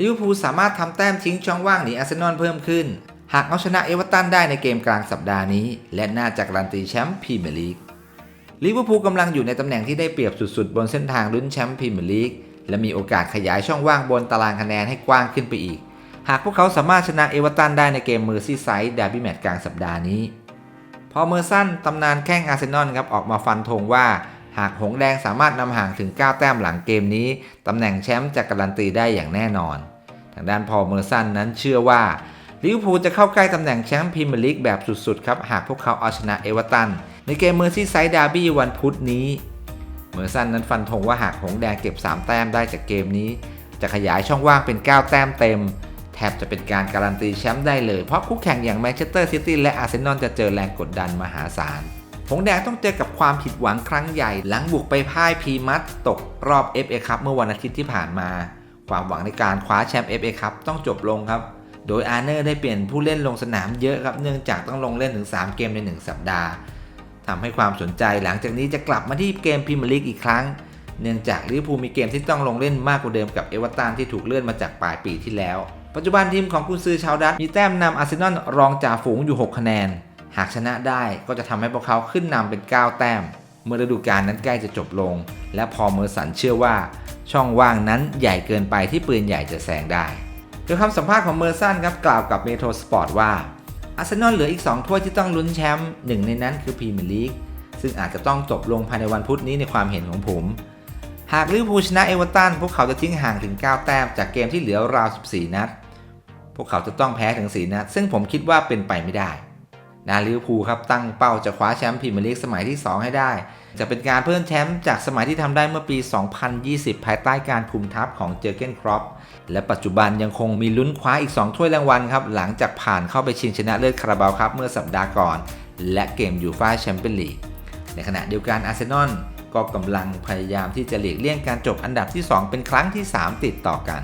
ลิเวอร์พูลสามารถทำแต้มทิ้งช่องว่างหนีอาร์เซนอลเพิ่มขึ้น หากเอาชนะเอเวอร์ตันได้ในเกมกลางสัปดาห์นี้ และน่าจะการันตีแชมป์พรีเมียร์ลีกลิเวอร์พูลกำลังอยู่ในตำแหน่งที่ได้เปรียบสุดๆ บนเส้นทางลุ้นแชมป์พรีเมียร์ลีกและมีโอกาสขยายช่องว่างบนตารางคะแนนให้กว้างขึ้นไปอีก หากพวกเขาสามารถชนะเอเวอร์ตันได้ในเกมเมอร์ซี่ไซด์ดาร์บี้แมตช์กลางสัปดาห์นี้ พอเมอร์สันตำนานแข้งอาร์เซนอลครับออกมาฟันธงว่า หากหงแดงสามารถนำห่างถึง 9 แต้มหลังเกมนี้ ตำแหน่งแชมป์จะการันตีได้อย่างแน่นอน ทางด้านพอเมอร์สันนั้นเชื่อว่าลิเวอร์พูลจะเข้าใกล้ตำแหน่งแชมป์พรีเมียร์ลีกแบบสุดๆครับ หากพวกเขาเอาชนะเอเวอร์ตัน ในเกมเมอร์ซี่ไซด์ดาร์บี้วันพุธนี้ เมอร์สันนั้นฟันธงว่าหากหงแดงเก็บ 3 แต้มได้จากเกมนี้ จะขยายช่องว่างเป็น 9 แต้มเต็ม แทบจะเป็นการการันตีแชมป์ได้เลย เพราะคู่แข่งอย่างแมนเชสเตอร์ซิตี้และอาร์เซนอลจะเจอแรงกดดันมหาศาล หงแดงต้องเจอกับความผิดหวังครั้งใหญ่ หลังบุกไปพ่ายพีมัตตกรอบ FA คัพเมื่อวันอาทิตย์ที่ผ่านมา ความหวังในการคว้าแชมป์ FA คัพต้องจบลงครับ โดยอาร์เนอร์ได้เปลี่ยนผู้เล่นลงสนามเยอะครับ เนื่องจากต้องลงเล่นถึง 3 เกมใน 1 สัปดาห์ทำให้ความสนใจหลังจากนี้จะกลับมาที่เกมพรีเมียร์ลีกอีกครั้ง เนื่องจากลิเวอร์พูลมีเกมที่ต้องลงเล่นมากกว่าเดิมกับเอเวอร์ตันที่ถูกเลื่อนมาจากปลายปีที่แล้ว ปัจจุบันทีมของกุนซือชาวดัตมีแต้มนำอาร์เซนอลรองจ่าฝูงอยู่ 6 คะแนน หากชนะได้ก็จะทำให้พวกเขาขึ้นนำเป็น 9 แต้ม เมื่อฤดูกาลนั้นใกล้จะจบลง และพอเมอร์สันเชื่อว่า ช่องว่างนั้นใหญ่เกินไปที่ปืนใหญ่จะแซงได้โดยคำสัมภาษณ์ของเมอร์สันครับกล่าวกับเมโทรสปอร์ตว่าอาร์เซนอลเหลืออีก 2 ถ้วยที่ต้องลุ้นแชมป์หนึ่งในนั้นคือพรีเมียร์ลีกซึ่งอาจจะต้องจบลงภายในวันพุธนี้ในความเห็นของผม หากลิเวอร์พูลชนะเอเวอร์ตันพวกเขาจะทิ้งห่างถึง 9 แต้มจากเกมที่เหลือราว 14 นัด พวกเขาจะต้องแพ้ถึง 4 นัด ซึ่งผมคิดว่าเป็นไปไม่ได้ นาลิเวอร์พูลครับตั้งเป้าจะคว้าแชมป์พรีเมียร์ลีกสมัยที่ 2 ให้ได้ จะเป็นการเพิ่มแชมป์จากสมัยที่ทำได้เมื่อปี 2020 ภายใต้การคุมทัพของเจอเกนครอปและปัจจุบันยังคงมีลุ้นคว้าอีก 2 ถ้วยรางวัลครับ หลังจากผ่านเข้าไปชิงชนะเลิศคาราบาวครับเมื่อสัปดาห์ก่อน และเกมยูฟ่าแชมเปี้ยนลีกในขณะเดียวกันอาร์เซนอลก็กำลังพยายามที่จะหลีกเลี่ยงการจบอันดับที่ 2 เป็นครั้งที่ 3 ติดต่อกัน